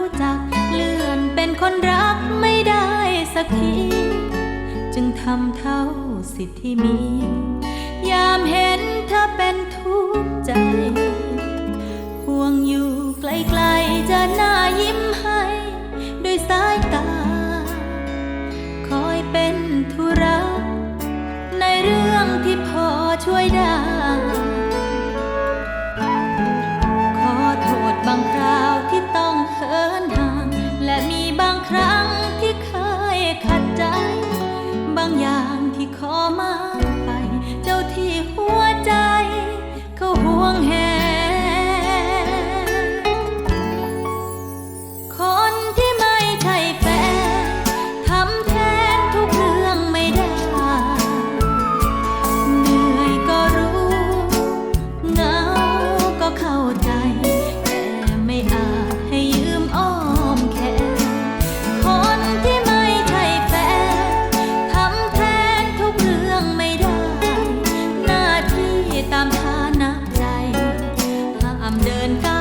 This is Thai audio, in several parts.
ู้จัก เลื่อนเป็นคนรักไม่ได้สักที จึงทำเท่าสิทธิ์ที่มี ดินก้า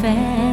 fair.